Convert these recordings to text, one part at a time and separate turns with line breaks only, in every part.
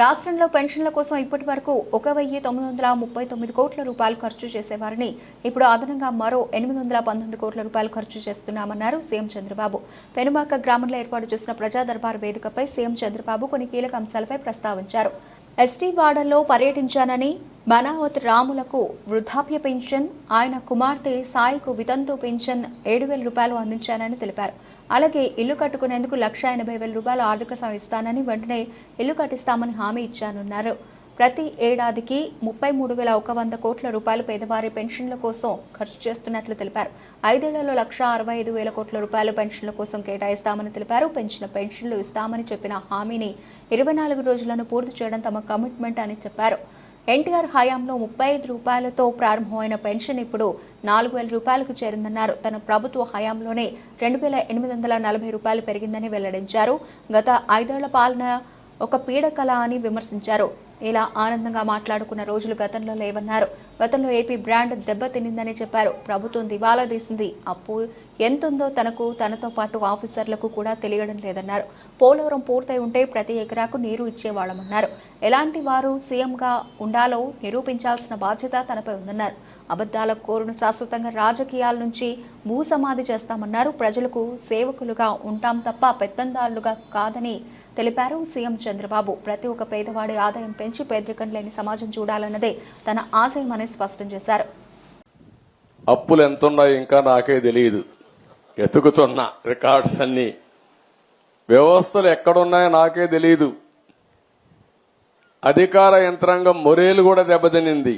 రాష్ట్రంలో పెన్షన్ల కోసం ఇప్పటి వరకు ఒక వెయ్యి తొమ్మిది వందల ముప్పై తొమ్మిది కోట్ల రూపాయలు ఖర్చు చేసేవారిని. ఇప్పుడు అదనంగా మరో ఎనిమిది వందల పంతొమ్మిది కోట్ల రూపాయలు ఖర్చు చేస్తున్నామన్నారు సీఎం చంద్రబాబు. పెనుమాక గ్రామంలో ఏర్పాటు చేసిన ప్రజా దర్బార్ వేదికపై సీఎం చంద్రబాబు కొన్ని కీలక అంశాలపై ప్రస్తావించారు. ఎస్టీ బార్డర్లో పర్యటించానని మనావత్ రాములకు వృద్ధాప్య పెన్షన్ ఆయన కుమార్తె సాయికు వితంతు పెన్షన్ ఏడు వేల రూపాయలు అందించానని తెలిపారు. అలాగే ఇల్లు కట్టుకునేందుకు లక్ష ఎనభై వేల రూపాయలు ఆర్థిక సాయం ఇస్తానని వెంటనే ఇల్లు కట్టిస్తామని హామీ ఇచ్చానన్నారు. ప్రతి ఏడాదికి ముప్పై మూడు వేల ఒక వంద కోట్ల రూపాయలు పేదవారి పెన్షన్ల కోసం ఖర్చు చేస్తున్నట్లు తెలిపారు. ఐదేళ్ళలో లక్ష అరవై ఐదు వేల కోట్ల రూపాయలు పెన్షన్ల కోసం కేటాయిస్తామని తెలిపారు. పెంచిన పెన్షన్లు ఇస్తామని చెప్పిన హామీని ఇరవై నాలుగు రోజులను పూర్తి చేయడం తమ కమిట్మెంట్ అని చెప్పారు. ఎన్టీఆర్ హయాంలో ముప్పై ఐదు రూపాయలతో ప్రారంభమైన పెన్షన్ ఇప్పుడు నాలుగు వేల రూపాయలకు చేరిందన్నారు. తన ప్రభుత్వ హయాంలోనే రెండు వేల ఎనిమిది వందల నలభై రూపాయలు పెరిగిందని వెల్లడించారు. గత ఐదేళ్ళ పాలన ఒక పీడకల అని విమర్శించారు. ఇలా ఆనందంగా మాట్లాడుకున్న రోజులు గతంలో లేవన్నారు. గతంలో ఏపీ బ్రాండ్ దెబ్బతినిందని చెప్పారు. ప్రభుత్వం దివాలా తీసింది. అప్పు ఎంతుందో తనకు తనతో పాటు ఆఫీసర్లకు కూడా తెలియడం లేదన్నారు. పోలవరం పూర్తయి ఉంటే ప్రతి ఎకరాకు నీరు ఇచ్చేవాళ్ళమన్నారు. ఎలాంటి వారు సీఎంగా ఉండాలో నిరూపించాల్సిన బాధ్యత తనపై ఉందన్నారు. అబద్ధాల కోరును శాశ్వతంగా రాజకీయాల నుంచి భూసమాధి చేస్తామన్నారు. ప్రజలకు సేవకులుగా ఉంటాం తప్ప పెత్తందారులుగా కాదని తెలిపారు సీఎం చంద్రబాబు. ప్రతి ఒక్క పేదవాడి ఆదాయం పెంచి పేదరికం లేని సమాజం చూడాలన్నదే తన ఆశయమని స్పష్టం చేశారు.
అప్పులు ఎంతున్నాయో ఇంకా నాకే తెలియదు. ఎతుకుతున్న రికార్డ్స్ అన్ని. వ్యవస్థలు ఎక్కడున్నాయో నాకే తెలియదు. అధికార యంత్రాంగం మొరేలు కూడా దెబ్బతినింది.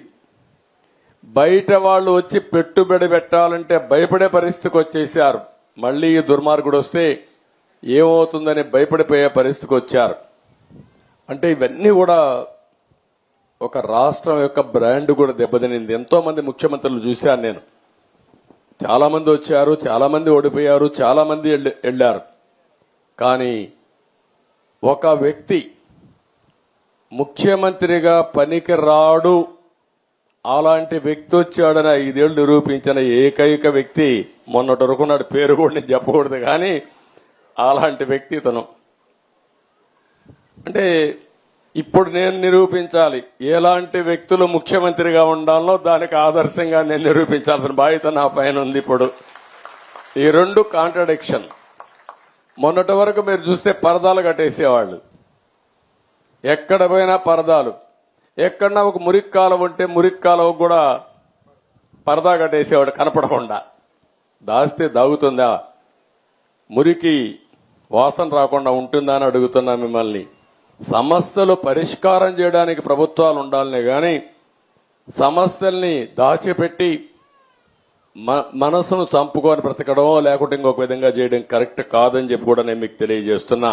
బయట వాళ్ళు వచ్చి పెట్టుబడి పెట్టాలంటే భయపడే పరిస్థితికి వచ్చేసారు మళ్ళీ ఈ దుర్మార్గుడు వస్తే ఏమవుతుందని భయపడిపోయే పరిస్థితికి వచ్చారు. అంటే ఇవన్నీ కూడా ఒక రాష్ట్రం యొక్క బ్రాండ్ కూడా దెబ్బతినింది. ఎంతో మంది ముఖ్యమంత్రులు చూశాను నేను. చాలా మంది వచ్చారు చాలా మంది ఓడిపోయారు చాలా మంది వెళ్ళ- వెళ్ళారు కానీ ఒక వ్యక్తి ముఖ్యమంత్రిగా పనికి రాడు అలాంటి వ్యక్తి వచ్చాడని ఐదేళ్ళు నిరూపించిన ఏకైక వ్యక్తి మొన్నటి వరకు నాడు పేరు కూడా నేను చెప్పకూడదు కానీ అలాంటి వ్యక్తి ఇతను. అంటే ఇప్పుడు నేను నిరూపించాలి. ఎలాంటి వ్యక్తులు ముఖ్యమంత్రిగా ఉండాలో దానికి ఆదర్శంగా నేను నిరూపించాల్సిన బాధ్యత నా పైన ఉంది ఇప్పుడు. ఈ రెండు కాంట్రడిక్షన్ మొన్నటి వరకు మీరు చూస్తే పరదాలు కట్టేసేవాళ్ళు. ఎక్కడ పోయినా పరదాలు. ఎక్కడన్నా ఒక మురికి ఉంటే మురికి కూడా పరదా కట్టేసేవాడు కనపడకుండా. దాస్తే దాగుతుందా? మురికి వాసన రాకుండా ఉంటుందా అని అడుగుతున్నా మిమ్మల్ని. సమస్యలు పరిష్కారం చేయడానికి ప్రభుత్వాలు ఉండాలనే కానీ సమస్యల్ని దాచిపెట్టి మనసును చంపుకొని బ్రతకడం లేకుంటే ఇంకొక విధంగా చేయడం కరెక్ట్ కాదని చెప్పి కూడా నేను మీకు తెలియజేస్తున్నా.